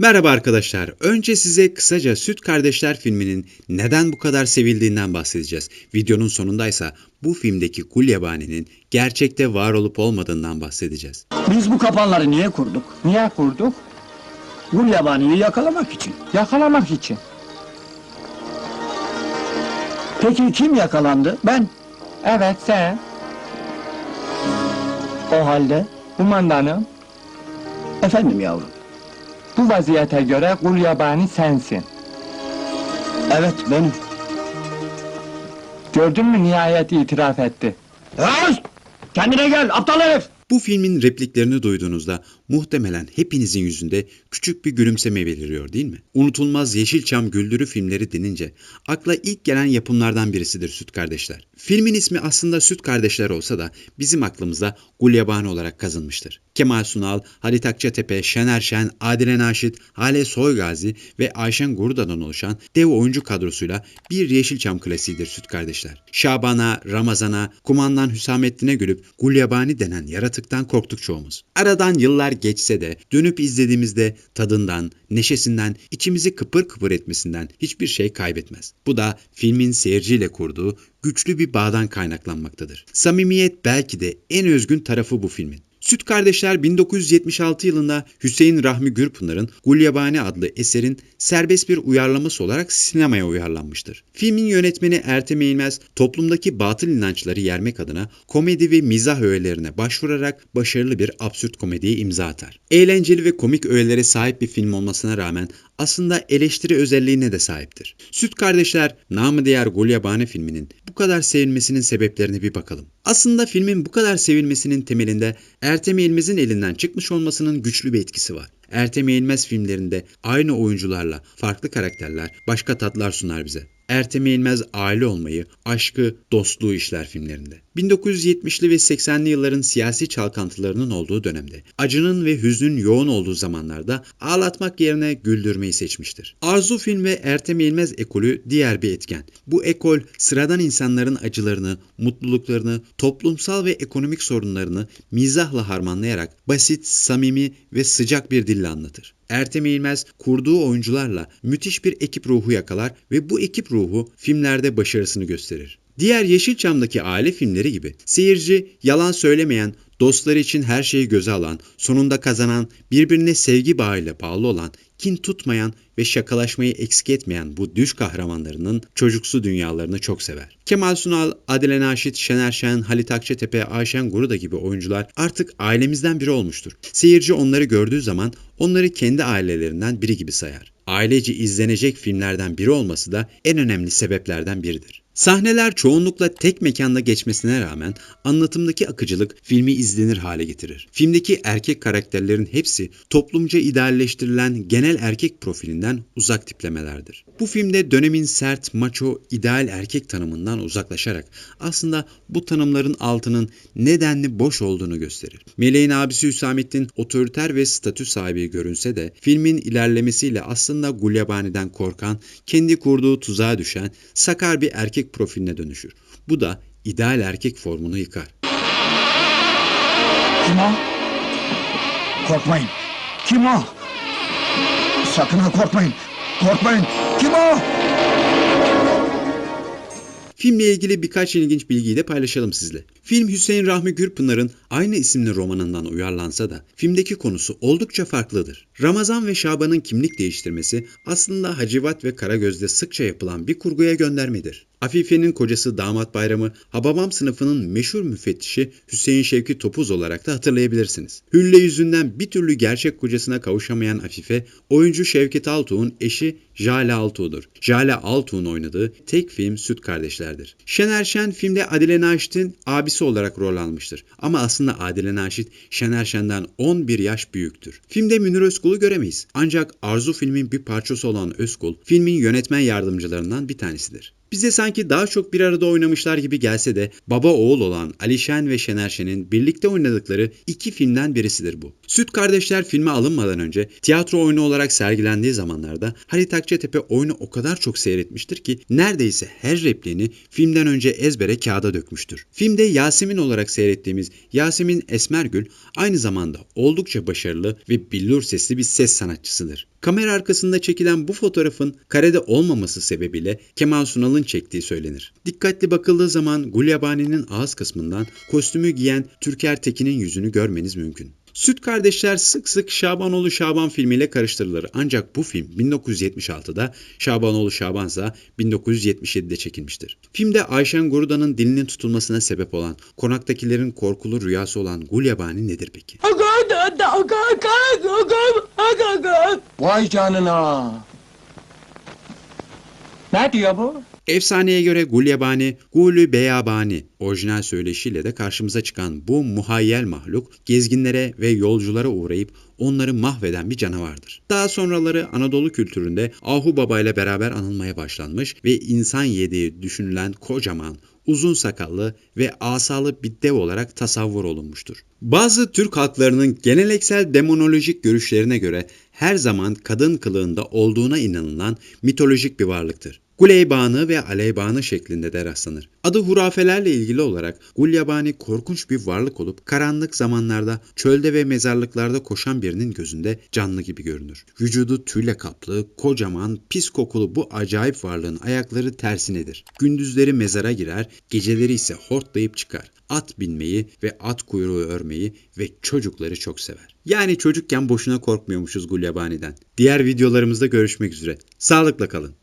Merhaba arkadaşlar. Önce size kısaca Süt Kardeşler filminin neden bu kadar sevildiğinden bahsedeceğiz. Videonun sonundaysa bu filmdeki Gulyabani'nin gerçekte var olup olmadığından bahsedeceğiz. Biz bu kapanları niye kurduk? Niye kurduk? Gul yabaniyi yakalamak için. Yakalamak için. Peki kim yakalandı? Ben. Evet sen, O halde kumandanım, efendim yavrum. Bu vaziyete göre kul yabani sensin. Evet benim. Gördün mü nihayet itiraf etti. Öz! Kendine gel aptal herif! Bu filmin repliklerini duyduğunuzda muhtemelen hepinizin yüzünde küçük bir gülümseme beliriyor değil mi? Unutulmaz Yeşilçam güldürü filmleri denince akla ilk gelen yapımlardan birisidir Süt Kardeşler. Filmin ismi aslında Süt Kardeşler olsa da bizim aklımıza Gulyabani olarak kazınmıştır. Kemal Sunal, Halit Akçatepe, Şener Şen, Adile Naşit, Hale Soygazi ve Ayşen Guruda'dan oluşan dev oyuncu kadrosuyla bir Yeşilçam klasiğidir Süt Kardeşler. Şaban'a, Ramazan'a, kumandan Hüsamettin'e gülüp Gulyabani denen yaratıktan korktuk çoğumuz. Aradan yıllar geçse de dönüp izlediğimizde tadından, neşesinden, içimizi kıpır kıpır etmesinden hiçbir şey kaybetmez. Bu da filmin seyirciyle kurduğu güçlü bir bağdan kaynaklanmaktadır. Samimiyet belki de en özgün tarafı bu filmin. Süt Kardeşler 1976 yılında Hüseyin Rahmi Gürpınar'ın Gulyabani adlı eserin serbest bir uyarlaması olarak sinemaya uyarlanmıştır. Filmin yönetmeni Ertem Eğilmez toplumdaki batıl inançları yermek adına komedi ve mizah öğelerine başvurarak başarılı bir absürt komediye imza atar. Eğlenceli ve komik öğelere sahip bir film olmasına rağmen aslında eleştiri özelliğine de sahiptir. Süt Kardeşler, namı diğer Gulyabani filminin bu kadar sevilmesinin sebeplerine bir bakalım. Aslında filmin bu kadar sevilmesinin temelinde Ertem Eğilmez'in elinden çıkmış olmasının güçlü bir etkisi var. Ertem Eğilmez filmlerinde aynı oyuncularla farklı karakterler başka tatlar sunar bize. Ertem Eğilmez aile olmayı, aşkı, dostluğu işler filmlerinde. 1970'li ve 80'li yılların siyasi çalkantılarının olduğu dönemde, acının ve hüznün yoğun olduğu zamanlarda ağlatmak yerine güldürmeyi seçmiştir. Arzu Film ve Ertem Eğilmez ekolü diğer bir etken. Bu ekol sıradan insanların acılarını, mutluluklarını, toplumsal ve ekonomik sorunlarını mizahla harmanlayarak basit, samimi ve sıcak bir dille anlatır. Ertem Eğilmez kurduğu oyuncularla müthiş bir ekip ruhu yakalar ve bu ekip ruhu filmlerde başarısını gösterir. Diğer Yeşilçam'daki aile filmleri gibi seyirci yalan söylemeyen, dostları için her şeyi göze alan, sonunda kazanan, birbirine sevgi bağıyla bağlı olan, kin tutmayan ve şakalaşmayı eksik etmeyen bu düş kahramanlarının çocuksu dünyalarını çok sever. Kemal Sunal, Adile Naşit, Şener Şen, Halit Akçatepe, Ayşen Guruda gibi oyuncular artık ailemizden biri olmuştur. Seyirci onları gördüğü zaman onları kendi ailelerinden biri gibi sayar. Ailece izlenecek filmlerden biri olması da en önemli sebeplerden biridir. Sahneler çoğunlukla tek mekanda geçmesine rağmen anlatımdaki akıcılık filmi izlenir hale getirir. Filmdeki erkek karakterlerin hepsi toplumca idealleştirilen genel erkek profilinden uzak tiplemelerdir. Bu filmde dönemin sert, maço, ideal erkek tanımından uzaklaşarak aslında bu tanımların altının nedenli boş olduğunu gösterir. Meleğin abisi Hüsamettin otoriter ve statü sahibi görünse de filmin ilerlemesiyle aslında Gulyabani'den korkan, kendi kurduğu tuzağa düşen sakar bir erkek profiline dönüşür. Bu da ideal erkek formunu yıkar. Kim o? Korkmayın. Kim o? Sakın ha korkmayın. Korkmayın. Kim o? Filmle ilgili birkaç ilginç bilgiyi de paylaşalım sizle. Film Hüseyin Rahmi Gürpınar'ın aynı isimli romanından uyarlansa da filmdeki konusu oldukça farklıdır. Ramazan ve Şaban'ın kimlik değiştirmesi aslında Hacivat ve Karagöz'de sıkça yapılan bir kurguya göndermedir. Afife'nin kocası Damat Bayramı, Hababam sınıfının meşhur müfettişi Hüseyin Şevki Topuz olarak da hatırlayabilirsiniz. Hülle yüzünden bir türlü gerçek kocasına kavuşamayan Afife, oyuncu Şevket Altuğ'un eşi Jale Altuğ'dur. Jale Altuğ'un oynadığı tek film Süt Kardeşler'dir. Şener Şen filmde Adile Naşit'in abisi olarak rol almıştır. Ama aslında Adile Naşit Şener Şen'den 11 yaş büyüktür. Filmde Münir Özkul'u göremeyiz. Ancak Arzu filmin bir parçası olan Özkul, filmin yönetmen yardımcılarından bir tanesidir. Bize sanki daha çok bir arada oynamışlar gibi gelse de baba oğul olan Ali Şen ve Şener Şen'in birlikte oynadıkları iki filmden birisidir bu. Süt Kardeşler filme alınmadan önce tiyatro oyunu olarak sergilendiği zamanlarda Halit Akçatepe oyunu o kadar çok seyretmiştir ki neredeyse her repliğini filmden önce ezbere kağıda dökmüştür. Filmde Yasemin olarak seyrettiğimiz Yasemin Esmergül aynı zamanda oldukça başarılı ve billur sesli bir ses sanatçısıdır. Kamera arkasında çekilen bu fotoğrafın karede olmaması sebebiyle Kemal Sunal'ın çektiği söylenir. Dikkatli bakıldığı zaman Gulyabani'nin ağız kısmından kostümü giyen Türker Tekin'in yüzünü görmeniz mümkün. Süt Kardeşler sık sık Şabanoğlu Şaban filmiyle karıştırılır. Ancak bu film 1976'da, Şabanoğlu Şabansa 1977'de çekilmiştir. Filmde Ayşen Guruda'nın dilinin tutulmasına sebep olan, konaktakilerin korkulu rüyası olan Gulyabani nedir peki? Vay canına. Ne diyor bu? Efsaneye göre Gulyabani, Gulü Beyabani orijinal söyleşiyle de karşımıza çıkan bu muhayyel mahluk gezginlere ve yolculara uğrayıp onları mahveden bir canavardır. Daha sonraları Anadolu kültüründe Ahu Baba ile beraber anılmaya başlanmış ve insan yediği düşünülen kocaman, uzun sakallı ve asalı bir dev olarak tasavvur olunmuştur. Bazı Türk halklarının geleneksel demonolojik görüşlerine göre her zaman kadın kılığında olduğuna inanılan mitolojik bir varlıktır. Guleybanı ve Aleybanı şeklinde de rastlanır. Adı hurafelerle ilgili olarak Gulyabani korkunç bir varlık olup karanlık zamanlarda çölde ve mezarlıklarda koşan birinin gözünde canlı gibi görünür. Vücudu tüyle kaplı, kocaman, pis kokulu bu acayip varlığın ayakları tersinedir. Gündüzleri mezara girer, geceleri ise hortlayıp çıkar. At binmeyi ve at kuyruğu örmeyi ve çocukları çok sever. Yani çocukken boşuna korkmuyormuşuz Gulyabani'den. Diğer videolarımızda görüşmek üzere. Sağlıkla kalın.